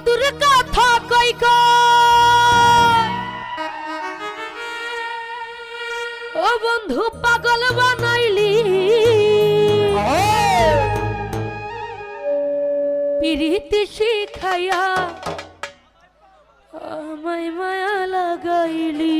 মধুর কথা কই ও বন্ধু পাগল বানাইলি। পিরিতি শিখাইয়া আমায় মায়া লাগাইলি।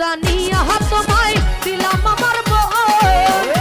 জানিয়া তোমায় দিলাম আমার বউ।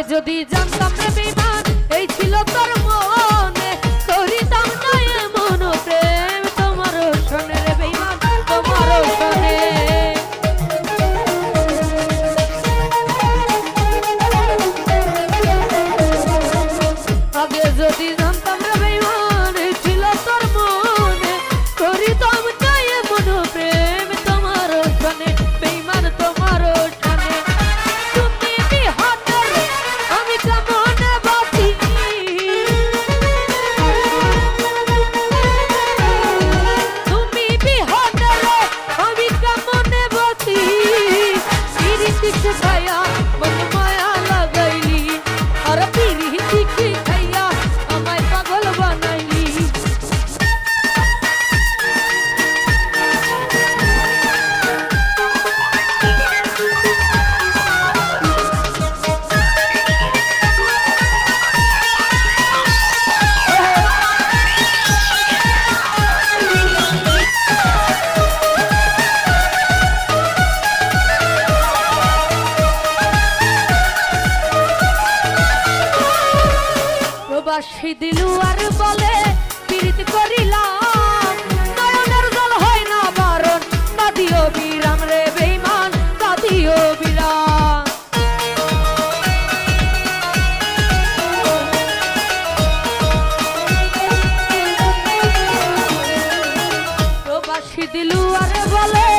আগে যদি জানতাম রে বিমান, এই ছিল তোর মনে। করিতাম না এমন প্রেম তোমার শোনে রে বিমান, তোমার শোনে। আগে যদি ফাঁসি দিলু আর বলে, পীড়িত করিলাম। নয়নের জল হয় না বারণ বিরাম রে বেইমান বিরাম। আর বলে